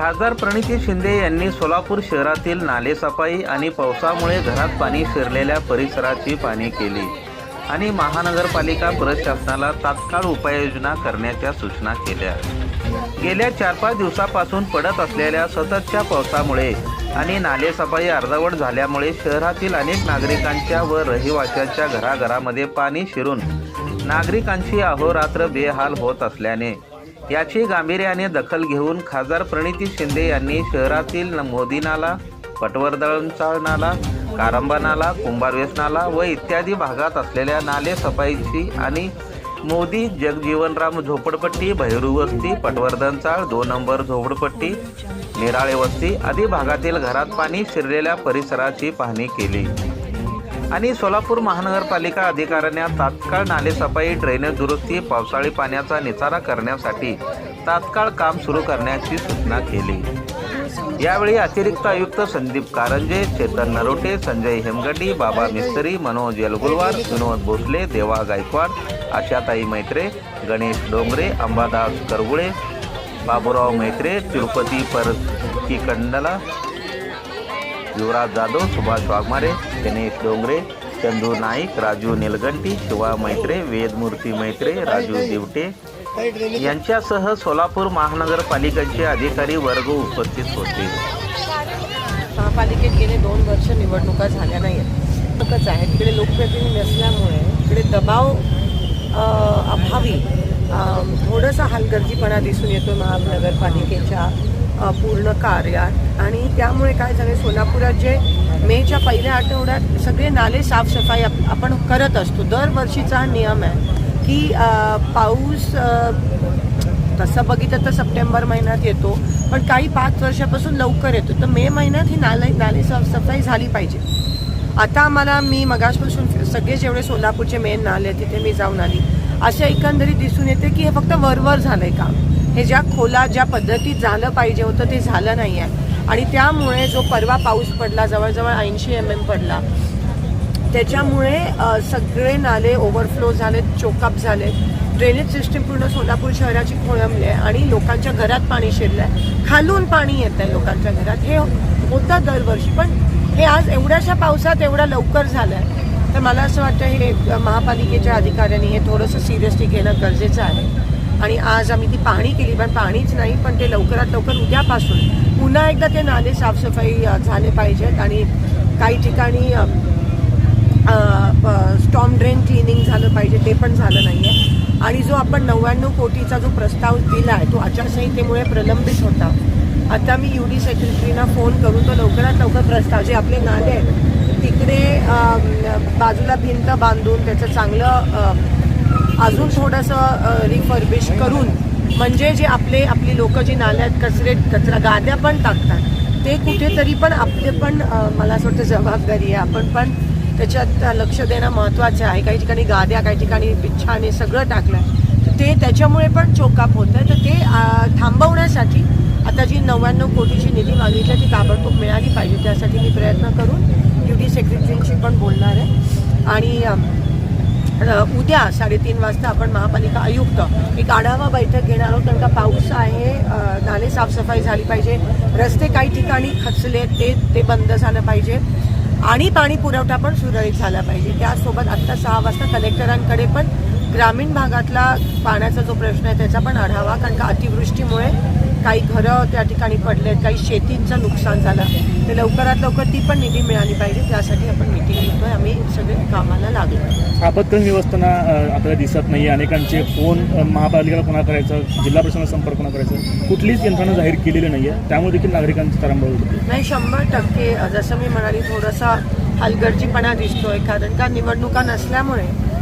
खासदार प्रणिती शिंदे यांनी सोलापूर शहरातील नालेसफाई आणि पावसामुळे घरात पाणी शिरलेल्या परिसराची पाहणी केली आणि महानगरपालिका प्रशासनाला तात्काळ उपाययोजना करण्याच्या सूचना केल्या. गेल्या चार पाच दिवसापासून पडत असलेल्या सततच्या पावसामुळे आणि नालेसफाई अर्धवट झाल्यामुळे शहरातील अनेक नागरिकांच्या व रहिवाशांच्या घराघरामध्ये पाणी शिरून नागरिकांची अहोरात्र बेहाल होत असल्याने याची गांभीर्याने दखल घेऊन खासदार प्रणिती शिंदे यांनी शहरातील मोदी नाला पटवर्धनचाळ नाला कारंबा नाला कुंभारवेस नाला व इत्यादी भागात असलेल्या नाले सफाईची आणि मोदी जगजीवनराम झोपडपट्टी भैरू वस्ती पटवर्धन चाळ दोन नंबर झोपडपट्टी निराळे वस्ती आदी भागातील घरात पाणी शिरलेल्या परिसराची पाहणी केली. आणि सोलापूर महानगरपालिका अधिकाऱ्यांना तात्काळ नालेसफाई ड्रेनेज दुरुस्ती पावसाळी पाण्याचा निचारा करण्यासाठी तात्काळ काम सुरू करण्याची सूचना केली. यावेळी अतिरिक्त आयुक्त संदीप कारंजे चेतन नरोटे संजय हेमगड्डी बाबा मिस्त्री मनोज येलगुलवार विनोद भोसले देवा गायकवाड आशाताई मैत्रे गणेश डोंगरे अंबादास करगुळे बाबूराव मैत्रे तिरुपती परकीकंडला युवराज जाधव सुभाष वाघमारे गणेश डोंगरे चंदू नाईक राजू निलगंटी शिवा मैत्रे वेदमूर्ती मैत्रे राजू दिवटे यांच्यासह सोलापूर महानगरपालिकेचे अधिकारी वर्ग उपस्थित होते. महापालिकेत गेले दोन वर्ष निवडणुका झाल्या नाही आहेत आहे तिकडे लोकप्रतिनिधी नसल्यामुळे इकडे दबाव अभावी थोडासा हलगर्जीपणा दिसून येतो महानगरपालिकेच्या पूर्ण कार्यात. आणि त्यामुळे काय झालं सोलापुरात जे मेच्या पहिल्या आठवड्यात सगळे नाले साफसफाई आप- आपण करत असतो. दरवर्षीचा हा नियम आहे की पाऊस तसं बघितलं तर सप्टेंबर महिन्यात येतो पण काही पाच वर्षापासून लवकर येतो. तर मे महिन्यात ही नाले नाले साफसफाई झाली पाहिजे. आता आम्हाला मी मगासपासून सगळे जेवढे सोलापूरचे मेन नाले आहेत, तिथे मी जाऊन आली. असे एकंदरीत दिसून येते की हे फक्त वरवर झालं आहे काम. हे ज्या खोला ज्या पद्धतीत झालं पाहिजे होतं ते झालं नाही आहे आणि त्यामुळे जो परवा पाऊस पडला जवळजवळ ऐंशी एम एम पडला त्याच्यामुळे सगळे नाले ओव्हरफ्लो झालेत चोकअप झालेत. ड्रेनेज सिस्टीम पूर्ण सोलापूर शहराची खोळंबली आहे आणि लोकांच्या घरात पाणी शिरलं आहे खालून पाणी येत आहे लोकांच्या घरात. हे होतं दरवर्षी पण हे आज एवढ्याशा पावसात एवढ्या लवकर झालं आहे तर मला असं वाटतं हे महापालिकेच्या अधिकाऱ्यांनी हे थोडंसं सिरियसली घेणं गरजेचं आहे. आणि आज आम्ही ती पाहणी केली पण पाणीच नाही पण ते लवकरात लवकर उद्यापासून पुन्हा एकदा ते नाले साफसफाई झाले पाहिजेत आणि काही ठिकाणी स्टॉम ड्रेन क्लिनिंग झालं पाहिजे ते पण झालं नाही आहे आणि जो आपण नव्याण्णव कोटीचा जो प्रस्ताव दिला आहे तो आचारसंहितेमुळे प्रलंबित होता. आता मी यू डी सेक्रेटरीना फोन करून तो लवकरात लवकर प्रस्ताव जे आपले नाले आहेत तिकडे बाजूला भिंत बांधून त्याचं चांगलं अजून थोडंसं रिफर्बिश करून म्हणजे जे आपले आपली लोक जी नाल्यात कचरे कचरा गाद्या पण टाकतात ते कुठेतरी पण आपले पण मला असं वाटतं जबाबदारी आहे आपण पण. त्याच्यात लक्ष देणं महत्त्वाचं आहे. काही ठिकाणी गाद्या काही ठिकाणी बिच्छाने सगळं टाकलं आहे तर ते त्याच्यामुळे पण चोकाप होतं आहे. तर ते थांबवण्यासाठी आता जी नव्याण्णव कोटीची निधी मागितली आहे ती ताबडतोब मिळाली पाहिजे. त्यासाठी मी प्रयत्न करून ड्युटी सेक्रेटरींशी पण बोलणार आहे. आणि उद्या साडेतीन वाजता आपण महापालिका आयुक्त एक आढावा बैठक घेणार आहोत. कारण का पाऊस आहे नाले साफसफाई झाली पाहिजे रस्ते काही ठिकाणी खचले ते ते बंद झालं पाहिजे. आणि पाणी पुरवठा पण सुरळीत झाला पाहिजे. त्यासोबत आत्ता सहा वाजता कलेक्टरांकडे पण ग्रामीण भागातला पाण्याचा जो प्रश्न आहे त्याचा पण आढावा कारण का अतिवृष्टीमुळे काही घरं त्या ठिकाणी पडलेत काही शेतींचं नुकसान झालं. ते लवकरात लवकर ती पण निधी मिळाली पाहिजे त्यासाठी आपण मिटिंग घेतोय आम्ही सगळे कामाला लागलो. आपत्कालीन व्यवस्थापना अ, आपल्याला दिसत नाही अनेकांचे फोन महापालिकेला कोणा करायचं जिल्हा प्रशासनाला संपर्क कोणा करायचं. कुठलीच यंत्रणा जाहीर केलेली नाही आहे त्यामुळे देखील नागरिकांची तारांबळ होते. नाही शंभर टक्के. जसं मी म्हणाली थोडासा हलगर्जीपणा दिसतोय कारण का निवडणुका नसल्यामुळे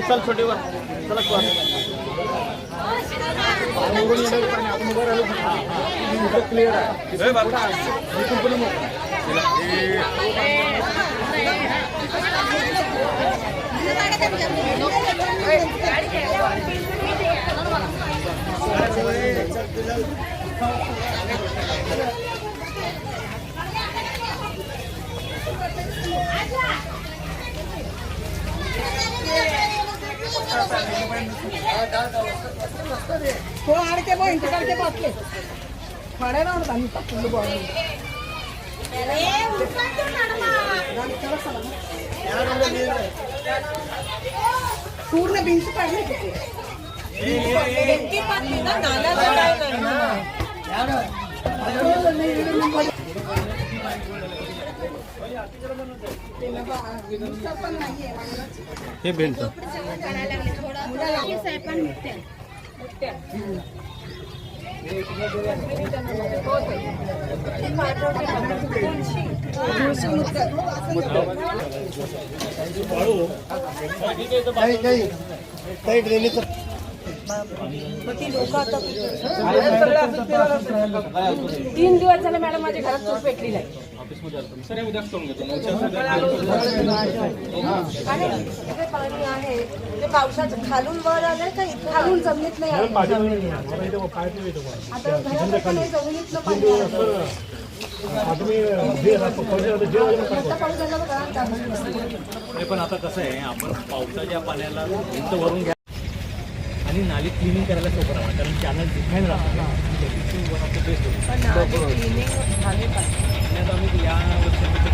चल छोटे वर. चला क्लिअर हो आडके बो इंటి काडके बसले खडे राहून आम्ही फुल बॉडी पूर्ण भिंत काढली तिथे भिंती पाडली ना, नाला जोडायला नाही ना. हे भिंत मग आता तीन दिवस झाले मॅडम माझ्या घरात चूक पेटली नाही. आणि इथे पाणी आहे. ते पावसाचं खालून वर आलंय का इथं? खालून जमिनीत नाही आलं. आता घरात असं नाही जमिनीतलं पाणी आलं. आता पाऊस झाला बघा, त्यामुळे. नाही पण आता कसं आहे आपण पावसाच्या पाण्याला भिंत भरून घ्या आणि नाली क्लिनिंग करायला सोपं राहणार कारण चॅनल डिफाईन राहणार बेस्ट आम्ही या वर्षामध्ये